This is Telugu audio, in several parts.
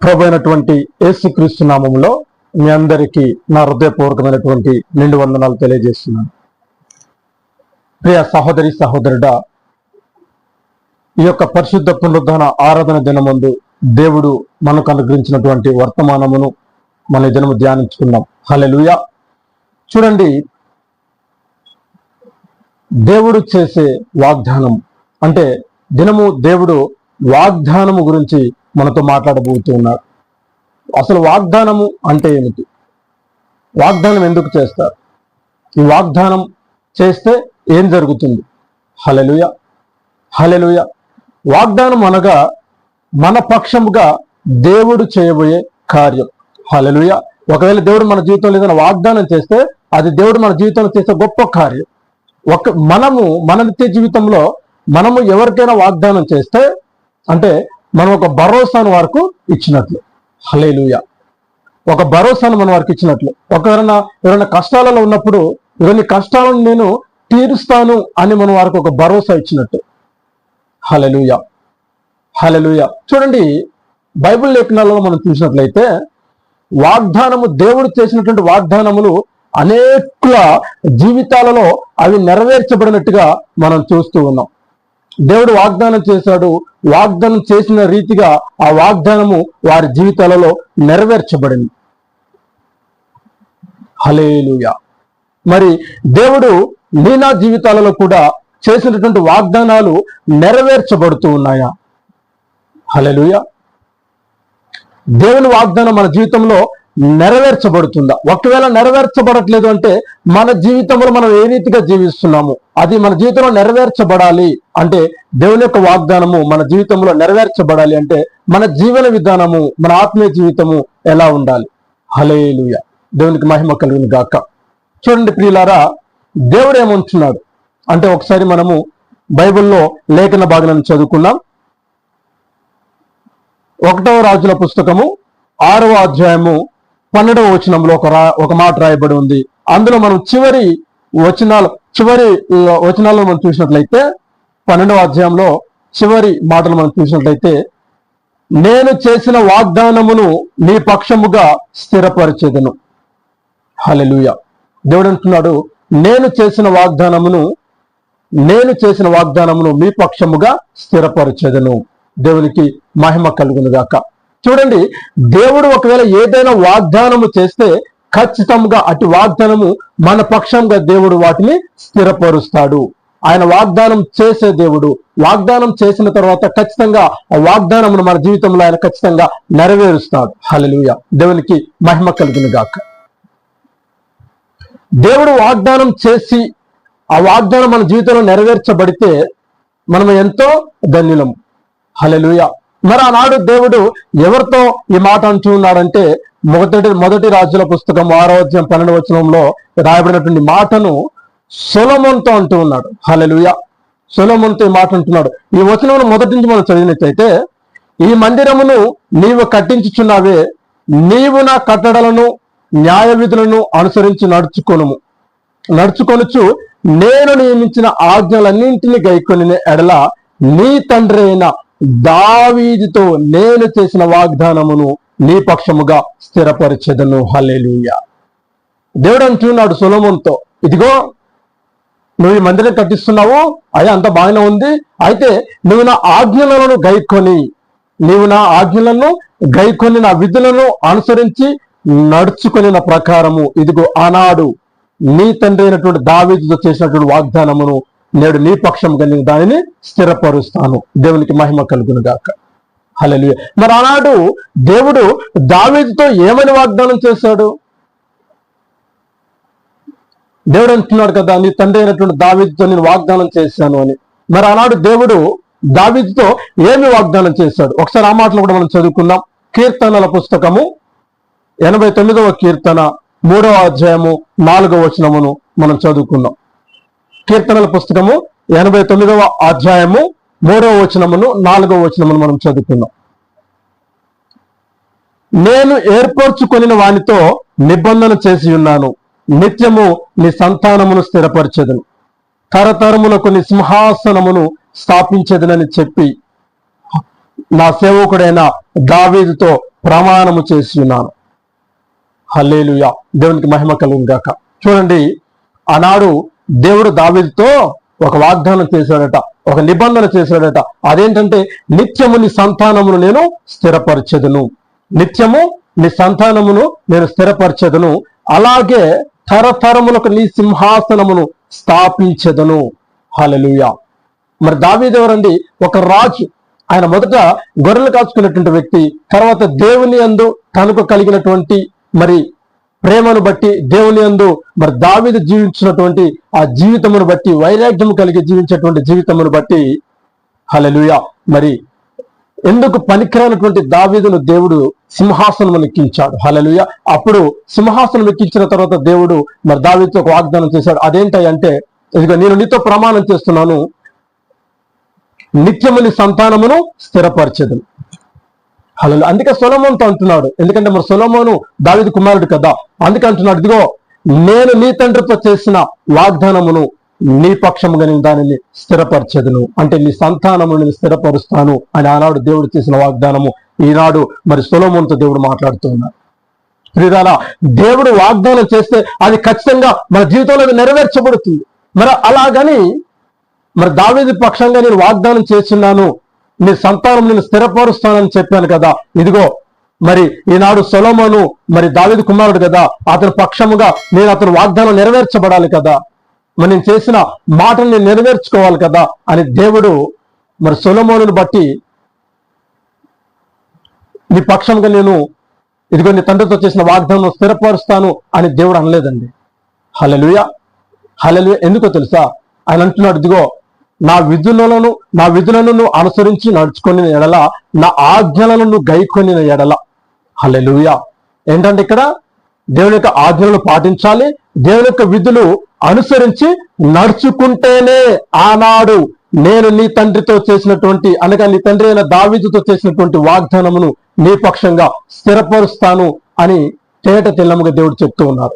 ప్రభు అయినటువంటి యేసుక్రీస్తు నామంలో మీ అందరికీ నా హృదయపూర్వకమైనటువంటి నిండు వందనాలు తెలియజేస్తున్నాను. ప్రియ సహోదరి సహోదరుడా ఈ యొక్క పరిశుద్ధ పునరుద్ధరణ ఆరాధన దినమందు దేవుడు మనకు అనుగ్రహించినటువంటి వర్తమానమును మన దినము ధ్యానించుకున్నాం హలెలుయ చూడండి దేవుడు చేసే వాగ్దానం అంటే దినము దేవుడు వాగ్దానము గురించి మనతో మాట్లాడబోతూ ఉన్నారు. అసలు వాగ్దానము అంటే ఏమిటి? వాగ్దానం ఎందుకు చేస్తారు? ఈ వాగ్దానం చేస్తే ఏం జరుగుతుంది? హలెలుయ హలెలుయ వాగ్దానం అనగా మన పక్షముగా దేవుడు చేయబోయే కార్యం. హలెలుయ ఒకవేళ దేవుడు మన జీవితంలో ఏదైనా వాగ్దానం చేస్తే అది దేవుడు మన జీవితంలో చేసే గొప్ప కార్యం. ఒక మనము మన నిత్య జీవితంలో మనము ఎవరికైనా వాగ్దానం చేస్తే అంటే మనం ఒక భరోసాను వారికి ఇచ్చినట్లు. హలేలుయ ఒక భరోసాను మనం వారికి ఇచ్చినట్లు. ఒకవేళ ఎవరైనా కష్టాలలో ఉన్నప్పుడు ఇవన్నీ కష్టాలను నేను తీరుస్తాను అని మనం వారికి ఒక భరోసా ఇచ్చినట్టు. హలెలుయ హలెలుయ చూడండి బైబిల్ లేఖనాలలో మనం చూసినట్లయితే వాగ్దానము దేవుడు చేసినటువంటి వాగ్దానములు అనేకుల జీవితాలలో అవి నెరవేర్చబడినట్టుగా మనం చూస్తూ ఉన్నాం. దేవుడు వాగ్దానం చేశాడు. వాగ్దానం చేసిన రీతిగా ఆ వాగ్దానము వారి జీవితాలలో నెరవేర్చబడింది. హలేలుయా మరి దేవుడు నీనా జీవితాలలో కూడా చేసినటువంటి వాగ్దానాలు నెరవేర్చబడుతూ ఉన్నాయా? హలెలుయా దేవుని వాగ్దానం మన జీవితంలో నెరవేర్చబడుతుందా? ఒకవేళ నెరవేర్చబడట్లేదు అంటే మన జీవితంలో మనం ఏ రీతిగా జీవిస్తున్నాము? అది మన జీవితంలో నెరవేర్చబడాలి అంటే దేవుని యొక్క వాగ్దానము మన జీవితంలో నెరవేర్చబడాలి అంటే మన జీవన విధానము మన ఆత్మీయ జీవితము ఎలా ఉండాలి? హలేలుయ దేవునికి మహిమ కలుగును గాక. చూడండి ప్రియులారా దేవుడు ఏమంటున్నాడు? అంటే ఒకసారి మనము బైబిల్లో లేఖన భాగాలను చదువుకున్నాం ఒకటవ రాజుల పుస్తకము ఆరవ అధ్యాయము పన్నెండవ వచనంలో ఒక రా ఒక మాట రాయబడి ఉంది. అందులో మనం చివరి వచనాలు చివరి వచనాలను మనం చూసినట్లయితే పన్నెండవ అధ్యాయంలో చివరి మాటలు మనం చూసినట్లయితే నేను చేసిన వాగ్దానమును నీ పక్షముగా స్థిరపరిచేదను. హలెలుయ దేవుడు అంటున్నాడు నేను చేసిన వాగ్దానమును నేను చేసిన వాగ్దానమును మీ పక్షముగా స్థిరపరిచేదను. దేవునికి మహిమ కలుగును గాక చూడండి దేవుడు ఒకవేళ ఏదైనా వాగ్దానము చేస్తే ఖచ్చితంగా అటు వాగ్దానము మన పక్షంగా దేవుడు వాటిని స్థిరపరుస్తాడు. ఆయన వాగ్దానం చేసే దేవుడు వాగ్దానం చేసిన తర్వాత ఖచ్చితంగా ఆ వాగ్దానమును మన జీవితంలో ఆయన ఖచ్చితంగా నెరవేరుస్తాడు. హలలుయ దేవునికి మహిమ కలిగిన గాక దేవుడు వాగ్దానం చేసి ఆ వాగ్దానం మన జీవితంలో నెరవేర్చబడితే మనం ఎంతో ధన్యులం. హలెలుయ మరి ఆనాడు దేవుడు ఎవరితో ఈ మాట అంటూ ఉన్నాడంటే మొదటి మొదటి రాజుల పుస్తకం ఆరోగ్యం పన్నెండు వచనంలో రాయబడినటువంటి మాటను సులమంతో అంటూ ఉన్నాడు. హలలుయ సులమంతో ఈ మాట అంటున్నాడు. ఈ వచనమును మొదటి నుంచి మనం చదివినట్లయితే ఈ మందిరమును నీవు కట్టించుచున్నావే నీవు నా కట్టడలను న్యాయ విధులను అనుసరించి నడుచుకొనుము. నడుచుకొనుచు నేను నియమించిన ఆజ్ఞలన్నింటినీ గైకొని ఎడల నీ తండ్రి అయిన దావీదితో నేను చేసిన వాగ్దానమును నీ పక్షముగా స్థిరపరిచేదను. హలేలుయ దేవుడు అంటున్నాడు సులభంతో ఇదిగో నువ్వు ఈ మందిరం కట్టిస్తున్నావు అయ్యా అంత బాగానే ఉంది అయితే నువ్వు నా ఆజ్ఞలను గైకొని నీవు నా ఆజ్ఞలను గైకొని నా విధులను అనుసరించి నడుచుకొని నా ప్రకారము ఇదిగో ఆనాడు నీ తండ్రి అయినటువంటి దావీదుతో చేసినటువంటి వాగ్దానమును నేడు నీ పక్షం కలిగిన దానిని స్థిరపరుస్తాను. దేవునికి మహిమ కలుగును గాక. హల్లెలూయా. మరి ఆనాడు దేవుడు దావేదితో ఏమని వాగ్దానం చేశాడు? దేవుడు అంటున్నాడు కదా నీ తండ్రి అయినటువంటి దావేదితో నేను వాగ్దానం చేశాను అని. మరి ఆనాడు దేవుడు దావీదుతో ఏమి వాగ్దానం చేశాడు? ఒకసారి ఆ మాటలు కూడా మనం చదువుకుందాం. కీర్తనల పుస్తకము ఎనభై తొమ్మిదవ కీర్తన మూడవ అధ్యాయము నాలుగవ వచనమును మనం చదువుకుందాం. కీర్తనల పుస్తకము ఎనభై తొమ్మిదవ అధ్యాయము మూడవ వచనమును నాలుగవ వచనమును మనం చదువుతున్నాం నేను ఏర్పరచుకొనిన వానితో నిబంధన చేసి ఉన్నాను. నిత్యము నీ సంతానమును స్థిరపరచెదను. తరతరములకు నీ సింహాసనమును స్థాపించదనని చెప్పి నా సేవకుడైన దావీదుతో ప్రమాణము చేసి ఉన్నాను. హల్లేలుయా. దేవునికి మహిమ కలుగుగాక చూడండి ఆనాడు దేవుడు దావీదుతో ఒక వాగ్దానం చేశాడట ఒక నిబంధన చేశాడట. అదేంటంటే నిత్యము నీ సంతానమును నేను స్థిరపరచెదను. నిత్యము నీ సంతానమును నేను స్థిరపరచెదను. అలాగే తరతరములకు నీ సింహాసనమును స్థాపించెదను. హలలుయ మరి దావీదేవరండి ఒక రాజు. ఆయన మొదట గొర్రెలు కాచుకున్నటువంటి వ్యక్తి తర్వాత దేవుని అందు తనకు కలిగినటువంటి మరి ప్రేమను బట్టి దేవుని అందు మరి దావీదు జీవించినటువంటి ఆ జీవితమును బట్టి వైరాగ్యము కలిగి జీవించేటువంటి జీవితమును బట్టి హలలుయ మరి ఎందుకు పనికిరానటువంటి దావీదును దేవుడు సింహాసనం ఎక్కించాడు హలలుయ అప్పుడు సింహాసనం ఎక్కించిన తర్వాత దేవుడు మరి దావీతో ఒక వాగ్దానం చేశాడు. అదేంటంటే ఇదిగో నేను నీతో ప్రమాణం చేస్తున్నాను నిత్యముని సంతానమును స్థిరపరచదు హలో అందుకే సొలమోన్తో అంటున్నాడు. ఎందుకంటే మరి సొలమోను దావిది కుమారుడు కదా. అందుకే అంటున్నాడు ఇదిగో నేను నీ తండ్రితో చేసిన వాగ్దానమును నీ పక్షముగా నేను దానిని స్థిరపరచదును. అంటే నీ సంతానము నేను స్థిరపరుస్తాను అని ఆనాడు దేవుడు చేసిన వాగ్దానము. ఈనాడు మరి సొలమోన్తో దేవుడు మాట్లాడుతున్నాడు. ప్రియురాలా దేవుడు వాగ్దానం చేస్తే అది ఖచ్చితంగా మన జీవితంలో అది నెరవేర్చబడుతుంది. మరి అలాగని మరి దావేది పక్షంగా నేను వాగ్దానం చేస్తున్నాను. నీ సంతానం నేను స్థిరపరుస్తానని చెప్పాను కదా. ఇదిగో మరి ఈనాడు సొలోమోను మరి దావిది కుమారుడు కదా. అతని పక్షముగా నేను అతను వాగ్దానం నెరవేర్చబడాలి కదా. మరి నేను చేసిన మాటను నేను నెరవేర్చుకోవాలి కదా అని దేవుడు మరి సొలమోను బట్టి నీ పక్షంగా నేను ఇదిగో నీ తండ్రితో చేసిన వాగ్దానం స్థిరపరుస్తాను అని దేవుడు అనలేదండి. హలలుయ హలలుయ ఎందుకో తెలుసా? ఆయన అంటున్నాడు ఇదిగో నా విధులను నా విధులను నువ్వు అనుసరించి నడుచుకొని ఎడల నా ఆజ్ఞలను నువ్వు గైకొని ఎడల. హలెలుయ ఏంటంటే ఇక్కడ? దేవుని యొక్క ఆజ్ఞలను పాటించాలి దేవుని యొక్క విధులు అనుసరించి నడుచుకుంటేనే ఆనాడు నేను నీ తండ్రితో చేసినటువంటి అనగా నీ తండ్రి అయిన దావిధితో చేసినటువంటి వాగ్దానమును నీ పక్షంగా స్థిరపరుస్తాను అని తేట తెల్లముగా దేవుడు చెప్తూ ఉన్నారు.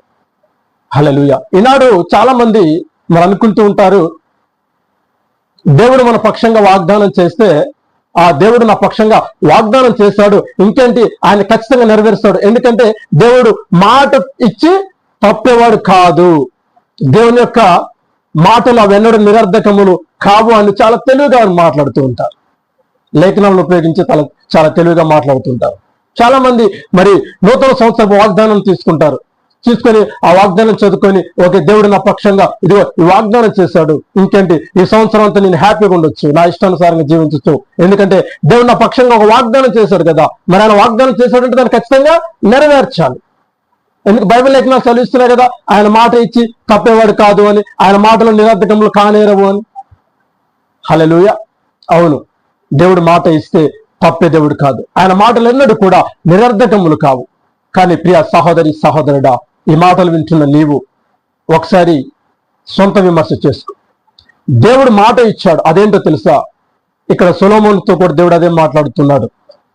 హలలుయ ఈనాడు చాలా మంది మరి అనుకుంటూ ఉంటారు దేవుడు మన పక్షంగా వాగ్దానం చేస్తే ఆ దేవుడు నా పక్షంగా వాగ్దానం చేశాడు. ఇంకేంటి? ఆయన ఖచ్చితంగా నెరవేరుస్తాడు. ఎందుకంటే దేవుడు మాట ఇచ్చి తప్పేవాడు కాదు. దేవుని యొక్క మాటలు అవెన్నడూ నిరర్ధకములు కావు అని చాలా తెలివిగా మాట్లాడుతూ ఉంటారు లేఖనాలను ఉపయోగించి చాలా చాలా తెలివిగా మాట్లాడుతుంటారు చాలా మంది మరి నూతన సంవత్సరపు వాగ్దానం తీసుకుంటారు. తీసుకొని ఆ వాగ్దానం చదువుకొని ఓకే దేవుడు నా పక్షంగా ఇదిగో ఈ వాగ్దానం చేశాడు. ఇంకేంటి? ఈ సంవత్సరం అంతా నేను హ్యాపీగా ఉండొచ్చు. నా ఇష్టానుసారంగా జీవించచ్చు. ఎందుకంటే దేవుడు నా పక్షంగా ఒక వాగ్దానం చేశాడు కదా. మరి ఆయన వాగ్దానం చేశాడంటే దాన్ని ఖచ్చితంగా నెరవేర్చాలి. ఎందుకు? బైబిల్ లేఖనాలు చదివిస్తున్నాయి కదా ఆయన మాట ఇచ్చి తప్పేవాడు కాదు అని ఆయన మాటలు నిరర్ధకములు కానేరవు అని. హలలుయ అవును దేవుడు మాట ఇస్తే తప్పే దేవుడు కాదు. ఆయన మాటలు ఎన్నడూ కూడా నిరర్ధకములు కావు. కానీ ప్రియ సహోదరి సహోదరుడా ఈ మాటలు వింటున్న నీవు ఒకసారి సొంత విమర్శ చేసుకో దేవుడు మాట ఇచ్చాడు. అదేంటో తెలుసా? ఇక్కడ సులోమోనితో కూడా దేవుడు అదే మాట్లాడుతున్నాడు.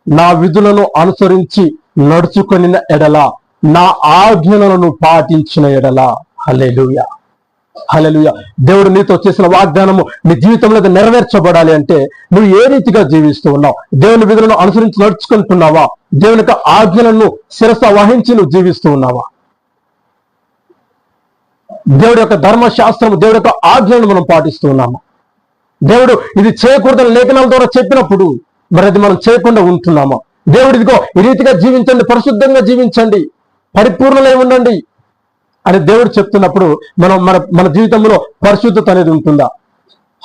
నా విధులను అనుసరించి నడుచుకొని ఎడల నా ఆజ్ఞలను పాటించిన ఎడల. హలెలుయ హలెలుయ దేవుడు నీతో చేసిన వాగ్దానము నీ జీవితంలో నెరవేర్చబడాలి అంటే నువ్వు ఏ రీతిగా జీవిస్తూ ఉన్నావు? దేవుని విధులను అనుసరించి నడుచుకుంటున్నావా? దేవుని యొక్క ఆజ్ఞలను శిరస వహించి నువ్వు జీవిస్తూ ఉన్నావా? దేవుడి యొక్క ధర్మశాస్త్రము దేవుడి యొక్క ఆజ్ఞను మనం పాటిస్తూ ఉన్నాము. దేవుడు ఇది చేయకూడదని లేఖనాల ద్వారా చెప్పినప్పుడు మరి అది మనం చేయకుండా ఉంటున్నాము. దేవుడు ఇదిగో ఈ రీతిగా జీవించండి పరిశుద్ధంగా జీవించండి పరిపూర్ణలై ఉండండి అని దేవుడు చెప్తున్నప్పుడు మనం మన మన జీవితంలో పరిశుద్ధత అనేది ఉంటుందా?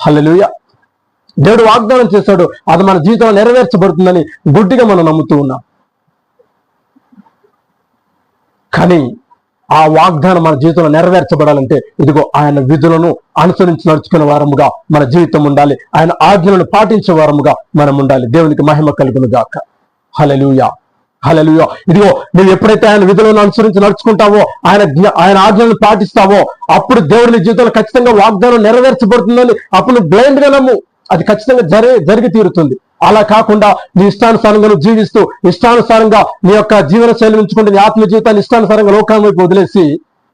హలలుయ దేవుడు వాగ్దానం చేశాడు అది మన జీవితంలో నెరవేర్చబడుతుందని గుడ్డిగా మనం నమ్ముతూ ఉన్నాం. కానీ ఆ వాగ్దానం మన జీవితంలో నెరవేర్చబడాలంటే ఇదిగో ఆయన విధులను అనుసరించి నడుచుకునే వారముగా మన జీవితం ఉండాలి. ఆయన ఆజ్ఞలను పాటించే వారముగా మనం ఉండాలి. దేవునికి మహిమ కలుగును గాక. హలలుయా హలలుయ ఇదిగో నువ్వు ఎప్పుడైతే ఆయన విధులను అనుసరించి నడుచుకుంటావో ఆయన ఆయన ఆజ్ఞలను పాటిస్తావో అప్పుడు దేవుడి జీవితంలో ఖచ్చితంగా వాగ్దానం నెరవేర్చబడుతుందని అప్పుడు బ్లైండ్గా నమ్ము. అది ఖచ్చితంగా జరి జరిగి తీరుతుంది. అలా కాకుండా నీ ఇష్టానుసారంగా నువ్వు జీవిస్తూ ఇష్టానుసారంగా నీ యొక్క జీవన శైలి ఉంచుకుంటే నీ ఆత్మ జీవితాన్ని ఇష్టానుసారంగా లోకాన్ని వైపు వదిలేసి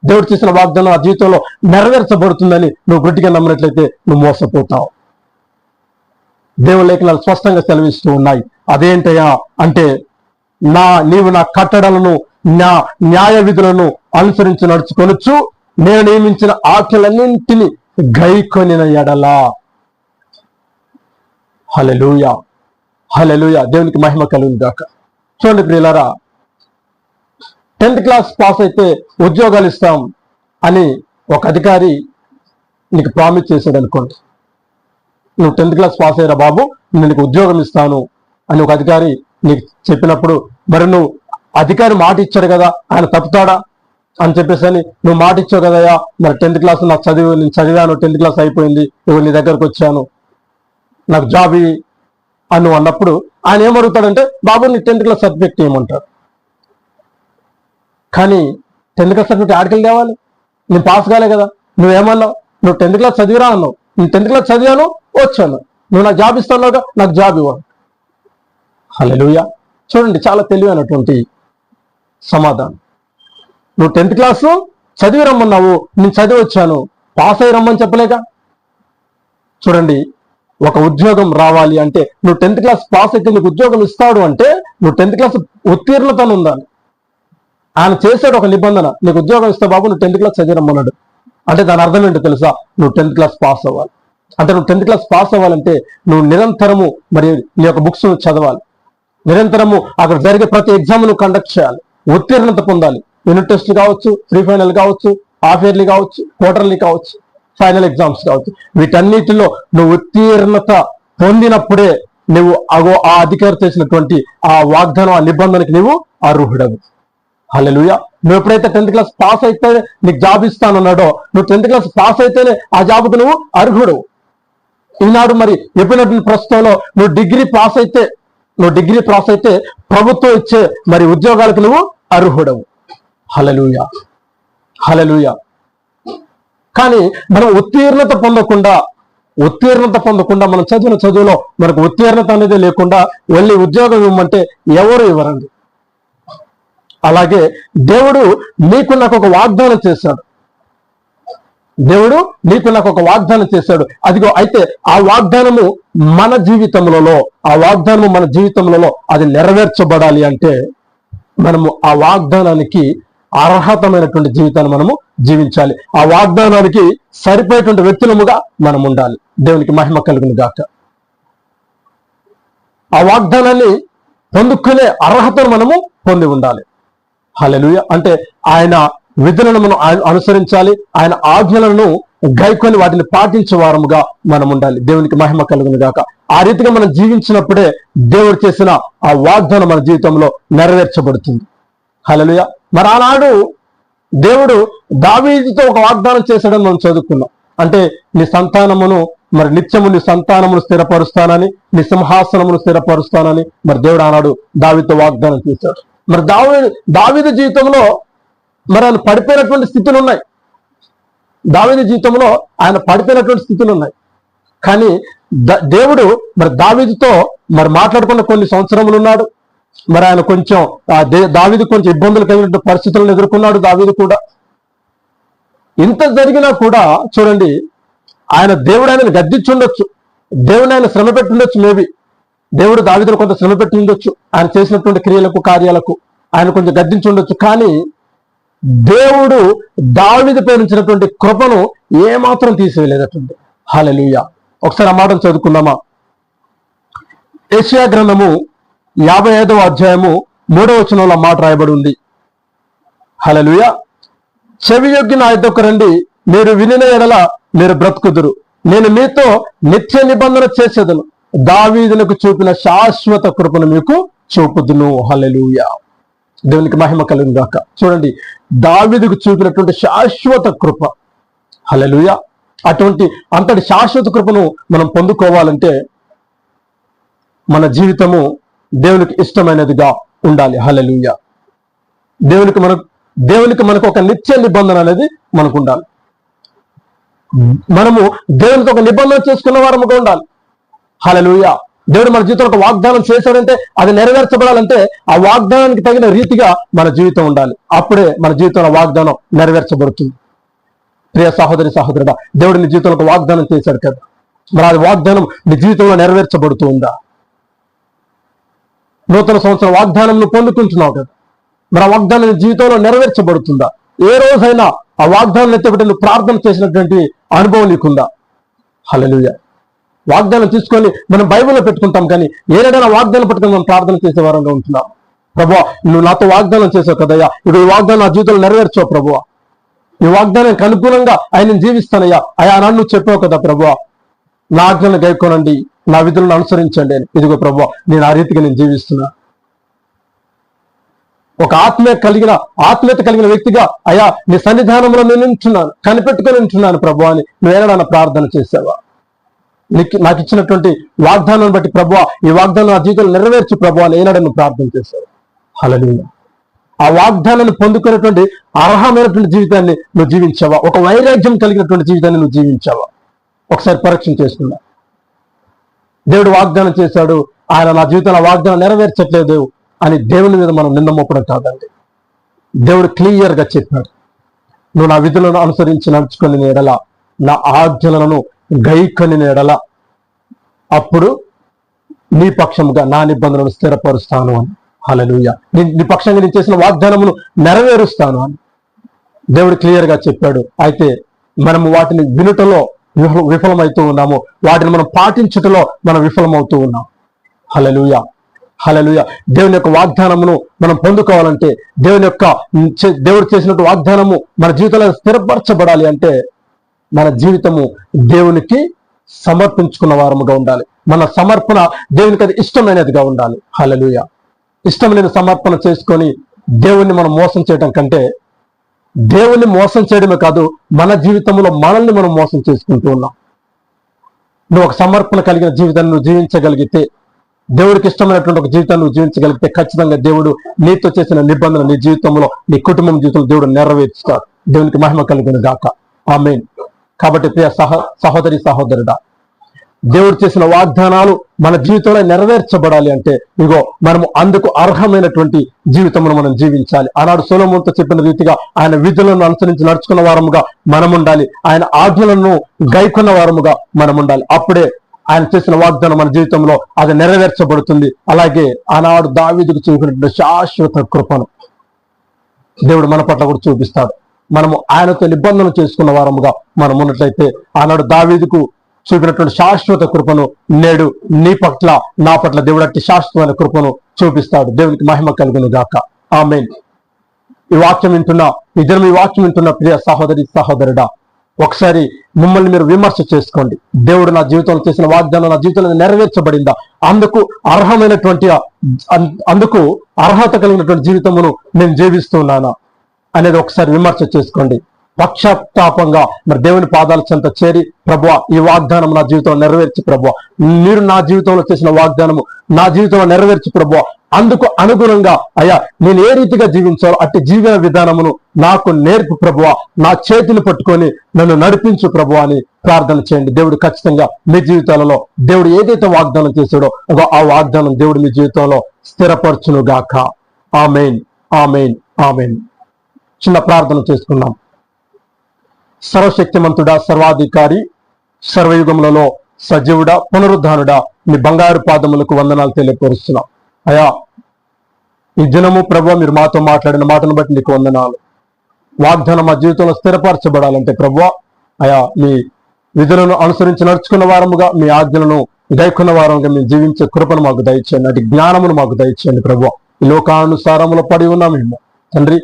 దేవుడు చేసిన వాగ్దానం ఆ జీవితంలో నెరవేర్చబడుతుందని నువ్వు గట్టిగా నమ్మినట్లయితే నువ్వు మోసపోతావు. దేవుని లేఖనాలు స్పష్టంగా సెలవిస్తూ ఉన్నాయి. అదేంటయ్యా అంటే నా నీవు నా కట్టడలను నా న్యాయ విధులను అనుసరించి నడుచుకొనొచ్చు. నేను నియమించిన ఆజ్ఞలన్నింటినీ గైకొనిన ఎడలా. హలెలూయ హలెలూయ దేవునికి మహిమ కలుగు గాక. చూడండి ప్రియులారా టెన్త్ క్లాస్ పాస్ అయితే ఉద్యోగాలు ఇస్తాం అని ఒక అధికారి నీకు ప్రామిస్ చేశాడు అనుకోండి. నువ్వు టెన్త్ క్లాస్ పాస్ అయ్యారా బాబు? నేను నీకు ఉద్యోగం ఇస్తాను అని ఒక అధికారి నీకు చెప్పినప్పుడు మరి నువ్వు అధికారి మాట ఇచ్చాడు కదా ఆయన తప్పుతాడా? అని చెప్పేసి అని నువ్వు మాట ఇచ్చావు కదయ్యా మరి టెన్త్ క్లాస్ నాకు చదివి నేను చదివాను టెన్త్ క్లాస్ అయిపోయింది నువ్వు నీ దగ్గరకు వచ్చాను. నాకు జాబ్ అని నువ్వు అన్నప్పుడు ఆయన ఏమడుగుతాడంటే బాబు నీ టెన్త్ క్లాస్ సర్టిఫికెట్ ఏమంటారు? కానీ టెన్త్ క్లాస్ సర్టిఫికెట్ ఆడికెళ్ళి తేవాలి. నేను పాస్ కాలే కదా. నువ్వేమన్నావు? నువ్వు టెన్త్ క్లాస్ చదివిరా అన్నావు. నేను టెన్త్ క్లాస్ చదివాను వచ్చాను. నువ్వు నాకు జాబ్ ఇస్తున్నావుగా నాకు జాబ్ ఇవ్వను హలోయా చూడండి చాలా తెలివైనటువంటి సమాధానం. నువ్వు టెన్త్ క్లాస్ చదివి రమ్మన్నావు. నేను చదివి వచ్చాను పాస్ అయ్యి రమ్మని చెప్పలేక చూడండి ఒక ఉద్యోగం రావాలి అంటే నువ్వు టెన్త్ క్లాస్ పాస్ అయితే నీకు ఉద్యోగం ఇస్తాడు అంటే నువ్వు టెన్త్ క్లాస్ ఉత్తీర్ణతను ఉండాలి. ఆయన చేశాడు ఒక నిబంధన నీకు ఉద్యోగం ఇస్తా బాబు నువ్వు టెన్త్ క్లాస్ చదివమ్మన్నాడు అంటే దాని అర్థం ఏంటో తెలుసా? నువ్వు టెన్త్ క్లాస్ పాస్ అవ్వాలి. అంటే నువ్వు టెన్త్ క్లాస్ పాస్ అవ్వాలంటే నువ్వు నిరంతరము మరి నీ యొక్క బుక్స్ చదవాలి. నిరంతరము అక్కడ జరిగే ప్రతి ఎగ్జామ్ నువ్వు కండక్ట్ చేయాలి. ఉత్తీర్ణత పొందాలి. యూనిట్ టెస్ట్ కావచ్చు ప్రీ ఫైనల్ కావచ్చు హాఫ్ ఇయర్లీ కావచ్చు క్వార్టర్లీ కావచ్చు. ఫైనల్ ఎగ్జామ్స్ కావచ్చు వీటన్నిటిలో నువ్వు ఉత్తీర్ణత పొందినప్పుడే నువ్వు అగో ఆ అధికారి చేసినటువంటి ఆ వాగ్దానం ఆ నిబంధనకి నువ్వు అర్హుడవు. హల్లెలూయా నువ్వు ఎప్పుడైతే టెన్త్ క్లాస్ పాస్ అయితే నీకు జాబ్ ఇస్తానన్నాడో నువ్వు టెన్త్ క్లాస్ పాస్ అయితేనే ఆ జాబ్కు నువ్వు అర్హుడు. ఈనాడు మరి చెప్పినటువంటి ప్రస్తుతంలో నువ్వు డిగ్రీ పాస్ అయితే నువ్వు డిగ్రీ పాస్ అయితే ప్రభుత్వం ఇచ్చే మరి ఉద్యోగాలకు నువ్వు అర్హుడవు. హలలుయ హలలుయ కానీ మనం ఉత్తీర్ణత పొందకుండా ఉత్తీర్ణత పొందకుండా మనం చదివిన చదువులో మనకు ఉత్తీర్ణత అనేది లేకుండా వెళ్ళి ఉద్యోగం ఇవ్వమంటే ఎవరు ఇవ్వరండి? అలాగే దేవుడు నీకు నాకు ఒక వాగ్దానం చేశాడు. దేవుడు నీకు నాకు ఒక వాగ్దానం చేశాడు. అదిగో అయితే ఆ వాగ్దానము మన జీవితంలో ఆ వాగ్దానము మన జీవితంలో అది నెరవేర్చబడాలి అంటే మనము ఆ వాగ్దానానికి అర్హతమైనటువంటి జీవితాన్ని మనము జీవించాలి. ఆ వాగ్దానానికి సరిపోయేటువంటి వ్యక్తులముగా మనం ఉండాలి. దేవునికి మహిమ కలుగును గాక. ఆ వాగ్దానాన్ని పొందుకునే అర్హతను మనము పొంది ఉండాలి. హలెలుయ అంటే ఆయన విధులను మనం అనుసరించాలి. ఆయన ఆజ్ఞలను గైకొని వాటిని పాటించే వారముగా మనం ఉండాలి. దేవునికి మహిమ కలుగును గాక. ఆ రీతిగా మనం జీవించినప్పుడే దేవుడు చేసిన ఆ వాగ్దానం మన జీవితంలో నెరవేర్చబడుతుంది. హలలుయ మరి ఆనాడు దేవుడు దావీదితో ఒక వాగ్దానం చేశాడని మనం చదువుకున్నాం. అంటే నీ సంతానమును మరి నిత్యము నీ సంతానమును స్థిరపరుస్తానని నీ సింహాసనమును స్థిరపరుస్తానని మరి దేవుడు ఆనాడు దావితో వాగ్దానం చేశాడు. మరి దావి దావిద జీవితంలో మరి ఆయన పడిపోయినటువంటి స్థితులు ఉన్నాయి. దావిద జీవితంలో ఆయన పడిపోయినటువంటి స్థితులు ఉన్నాయి. కానీ ద- దేవుడు మరి దావిదితో మరి మాట్లాడుకున్న కొన్ని సంవత్సరములు ఉన్నాడు. మరి ఆయన కొంచెం ఆ కొంచెం ఇబ్బందులు కలిగిన పరిస్థితులను ఎదుర్కొన్నాడు దావీదు కూడా. ఇంత జరిగినా కూడా చూడండి ఆయన దేవుడు ఆయన గద్దించుండొచ్చు. దేవుడు ఆయన శ్రమ పెట్టుండొచ్చు మేబీ. దేవుడు దావిదను కొంత శ్రమ పెట్టి ఉండొచ్చు. ఆయన చేసినటువంటి క్రియలకు కార్యాలకు ఆయన కొంచెం గద్దించుండొచ్చు. కానీ దేవుడు దావిది పేరించినటువంటి కృపను ఏమాత్రం తీసివేయలేదటువంటి హాలెలుయ ఒకసారి ఆ మాటను చదువుకుందామా? ఏషియా గ్రంథము యాభై ఐదవ అధ్యాయము మూడవ వచనంలో మాట రాయబడి ఉంది. హలలుయ చెవి యొగ్గి నా యొద్దకు రండి మీరు వినిన ఎడల మీరు బ్రతుకుదురు. నేను మీతో నిత్య నిబంధన చేసేదను. దావీదులకు చూపిన శాశ్వత కృపను మీకు చూపుదును. హలలుయ దేవునికి మహిమ కలుగు గాక. చూడండి దావీదుకు చూపినటువంటి శాశ్వత కృప. హలలుయ అటువంటి అంతటి శాశ్వత కృపను మనం పొందుకోవాలంటే మన జీవితము దేవునికి ఇష్టమైనదిగా ఉండాలి. హలలుయ దేవునికి మన దేవునికి మనకు ఒక నిత్య నిబంధన అనేది మనకు ఉండాలి మనము దేవునికి ఒక నిబంధన చేసుకున్న వారముగా ఉండాలి. హలలుయ దేవుడు మన జీవితంలో ఒక వాగ్దానం చేశాడంటే అది నెరవేర్చబడాలంటే ఆ వాగ్దానానికి తగిన రీతిగా మన జీవితం ఉండాలి. అప్పుడే మన జీవితంలో వాగ్దానం నెరవేర్చబడుతుంది. ప్రియ సహోదరి సహోదరుడా దేవుడు నీ జీవితంలో ఒక వాగ్దానం చేశాడు కదా. మరి అది వాగ్దానం నీ జీవితంలో నెరవేర్చబడుతూ ఉందా? నూతన సంవత్సర వాగ్దానం పొందుకుంటున్నావు కదా. మరి ఆ వాగ్దానం జీవితంలో నెరవేర్చబడుతుందా? ఏ రోజైనా ఆ వాగ్దానం ఎత్తబట్టి నువ్వు ప్రార్థన చేసినటువంటి అనుభవం నీకుందా? హలలుయ వాగ్దానం తీసుకొని మనం బైబిల్లో పెట్టుకుంటాం కానీ ఏదైనా వాగ్దానం పట్టుకొని మనం ప్రార్థన చేసే వారంగా ఉంటున్నాం. ప్రభు నువ్వు నాతో వాగ్దానం చేసావు కదయ్యా. ఇక ఈ వాగ్దానం నా జీవితంలో నెరవేర్చావు ప్రభు ఈ వాగ్దానానికి అనుకూలంగా ఆయన జీవిస్తానయ్యా. అయా నన్ను చెప్పావు కదా ప్రభు నా ఆజ్ఞలను గైకోనండి నా విధులను అనుసరించండి అని. ఇదిగో ప్రభు నేను ఆ రీతిగా నేను జీవిస్తున్నా. ఒక ఆత్మీయ కలిగిన ఆత్మీయత కలిగిన వ్యక్తిగా అయా నీ సన్నిధానంలో నేను ఉంటున్నాను కనిపెట్టుకొని ఉంటున్నాను ప్రభు అని నువ్వేనా ప్రార్థన చేసావా? నీకు నాకు ఇచ్చినటువంటి వాగ్దానాన్ని బట్టి ప్రభు ఈ వాగ్దానం నా జీవితంలో నెరవేర్చు ప్రభు అని ఏనాడని నువ్వు ప్రార్థన చేశావు అలా ఆ వాగ్దానాన్ని పొందుకునేటువంటి అర్హమైనటువంటి జీవితాన్ని నువ్వు జీవించావా? ఒక వైరాగ్యం కలిగినటువంటి జీవితాన్ని నువ్వు జీవించావా? ఒకసారి పరీక్షణ చేసుకున్నా. దేవుడు వాగ్దానం చేశాడు ఆయన నా జీవితంలో వాగ్దానం నెరవేర్చట్లేదు అని దేవుని మీద మనం నింద మోపడం కాదండి. దేవుడు క్లియర్గా చెప్పాడు నువ్వు నా విధులను అనుసరించి నడుచుకొని నేడల నా ఆజ్ఞలను గైకొని నేడల. అప్పుడు నీ పక్షముగా నా నిబంధనను స్థిరపరుస్తాను అని. హలలుయ నీ పక్షంగా నేను చేసిన వాగ్దానమును నెరవేరుస్తాను అని దేవుడు క్లియర్గా చెప్పాడు. అయితే మనము వాటిని వినుటలో విఫలమవుతూ ఉన్నాము. వాటిని మనం పాటించుటలో మనం విఫలమవుతూ ఉన్నాం. హలలుయ హలలుయ దేవుని యొక్క వాగ్దానమును మనం పొందుకోవాలంటే దేవుని యొక్క దేవుడు చేసినట్టు వాగ్దానము మన జీవితంలో స్థిరపరచబడాలి అంటే మన జీవితము దేవునికి సమర్పించుకున్న వారముగా ఉండాలి. మన సమర్పణ దేవునికి అది ఇష్టమైనదిగా ఉండాలి. హలలుయ ఇష్టమైన సమర్పణ చేసుకొని దేవుణ్ణి మనం మోసం చేయడం కంటే దేవుణ్ణి మోసం చేయడమే కాదు మన జీవితంలో మనల్ని మనం మోసం చేసుకుంటూ ఉన్నాం. నువ్వు ఒక సమర్పణ కలిగిన జీవితాన్ని నువ్వు జీవించగలిగితే దేవుడికి ఇష్టమైనటువంటి ఒక జీవితాన్ని నువ్వు జీవించగలిగితే ఖచ్చితంగా దేవుడు నీతో చేసిన నిబంధన నీ జీవితంలో నీ కుటుంబం జీవితంలో దేవుడు నెరవేర్చుతాడు దేవునికి మహిమ కలిగిన గాక. ఆమె కాబట్టి ప్రియ సహ సహోదరి సహోదరుడా దేవుడు చేసిన వాగ్దానాలు మన జీవితంలో నెరవేర్చబడాలి అంటే ఇగో మనము అందుకు అర్హమైనటువంటి జీవితమును మనం జీవించాలి. ఆనాడు సోలముతో చెప్పిన రీతిగా ఆయన విధులను అనుసరించి నడుచుకున్న వారముగా మనం ఉండాలి ఆయన ఆజ్ఞలను గైకున్న వారముగా మనం ఉండాలి అప్పుడే ఆయన చేసిన వాగ్దానం మన జీవితంలో అది నెరవేర్చబడుతుంది. అలాగే ఆనాడు దావీదుకు చూపినటువంటి శాశ్వత కృపను దేవుడు మన పట్ల కూడా చూపిస్తాడు. మనము ఆయనతో నిబంధన చేసుకున్న వారముగా మనం ఉన్నట్లయితే ఆనాడు దావీదుకు చూపినటువంటి శాశ్వత కృపను నేడు నీ పట్ల నా పట్ల దేవుడట్టి శాశ్వతమైన కృపను చూపిస్తాడు. దేవునికి మహిమ కలుగును గాక. ఆమె ఈ వాక్యం వింటున్న ఇద్దరు ఈ వాక్యం వింటున్న ప్రియ సహోదరి సహోదరుడా ఒకసారి మిమ్మల్ని మీరు విమర్శ చేసుకోండి. దేవుడు నా జీవితంలో చేసిన వాగ్దానం నా జీవితంలో నెరవేర్చబడిందా? అందుకు అర్హమైనటువంటి అందుకు అర్హత కలిగినటువంటి జీవితమును నేను జీవిస్తున్నానా? అనేది ఒకసారి విమర్శ చేసుకోండి. పక్షతాపంగా మరి దేవుని పాదాల చెంత చేరి ప్రభు ఈ వాగ్దానం నా జీవితంలో నెరవేర్చి ప్రభు. మీరు నా జీవితంలో చేసిన వాగ్దానము నా జీవితంలో నెరవేర్చి ప్రభు. అందుకు అనుగుణంగా అయ్యా నేను ఏ రీతిగా జీవించాలో అట్టి జీవన విధానమును నాకు నేర్పు ప్రభువ. నా చేతిని పట్టుకొని నన్ను నడిపించు ప్రభు అని ప్రార్థన చేయండి. దేవుడు ఖచ్చితంగా మీ జీవితాలలో దేవుడు ఏదైతే వాగ్దానం చేశాడో అదో ఆ వాగ్దానం దేవుడు మీ జీవితంలో స్థిరపరచును గాక ఆమెన్ ఆమెన్ ఆమెన్. చిన్న ప్రార్థన చేసుకున్నాం సర్వశక్తిమంతుడా సర్వాధికారి సర్వయుగములలో సజీవుడా పునరుద్ధానుడా. మీ బంగారు పాదములకు వందనాలు తెలియపరుస్తున్నాం. అయా ఈ దినము ప్రభు మీరు మాతో మాట్లాడిన మాటను బట్టి నీకు వందనాలు. వాగ్దానం మా జీవితంలో స్థిరపరచబడాలంటే ప్రభు అయా మీ విధులను అనుసరించి నడుచుకున్న వారముగా మీ ఆజ్ఞలను గైకున్న వారముగా మేము జీవించే కృపను మాకు దయచేయండి. అటు జ్ఞానమును మాకు దయచేయండి ప్రభు. ఈ లోకానుసారములో పడి ఉన్నాం మేము. తండ్రి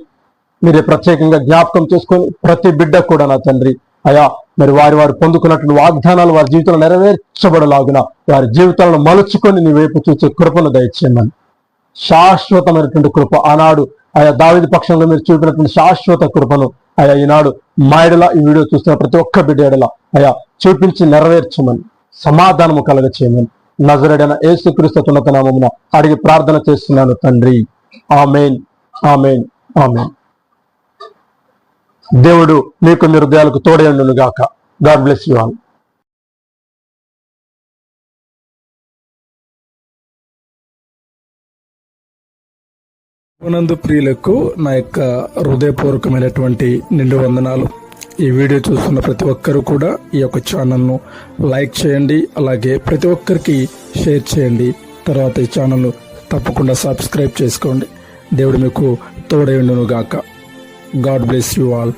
మీరే ప్రత్యేకంగా జ్ఞాపకం చేసుకొని ప్రతి బిడ్డ కూడా నా తండ్రి. అయా మరి వారి వారు పొందుకున్నటువంటి వాగ్దానాలు వారి జీవితంలో నెరవేర్చబడలాగున వారి జీవితాలను మలుచుకొని నీ వైపు చూసే కృపను దయచేయమని. శాశ్వతమైనటువంటి కృప ఆనాడు ఆయా దావిది పక్షంలో మీరు చూపినటువంటి శాశ్వత కృపను ఆయా ఈనాడు మా ఈ వీడియో చూస్తున్న ప్రతి ఒక్క బిడ్డ ఆయా అయా చూపించి నెరవేర్చమని సమాధానము కలగ చేయమని నజరడైన ఏసుక్రీస్తున్నత నామమున అడిగి ప్రార్థన చేస్తున్నాను తండ్రి. ఆమెన్. ఆమెన్. ఆమెన్. దేవుడు మీకు మీ హృదయాలకు తోడేండును గాక. God bless you all. నందు ప్రియులకు నా యొక్క హృదయపూర్వకమైనటువంటి నిండు వందనాలు. ఈ వీడియో చూస్తున్న ప్రతి ఒక్కరూ కూడా ఈ యొక్క ఛానల్ను లైక్ చేయండి అలాగే ప్రతి ఒక్కరికి షేర్ చేయండి. తర్వాత ఈ ఛానల్ను తప్పకుండా సబ్స్క్రైబ్ చేసుకోండి. దేవుడు మీకు తోడైండును గాక. God bless you all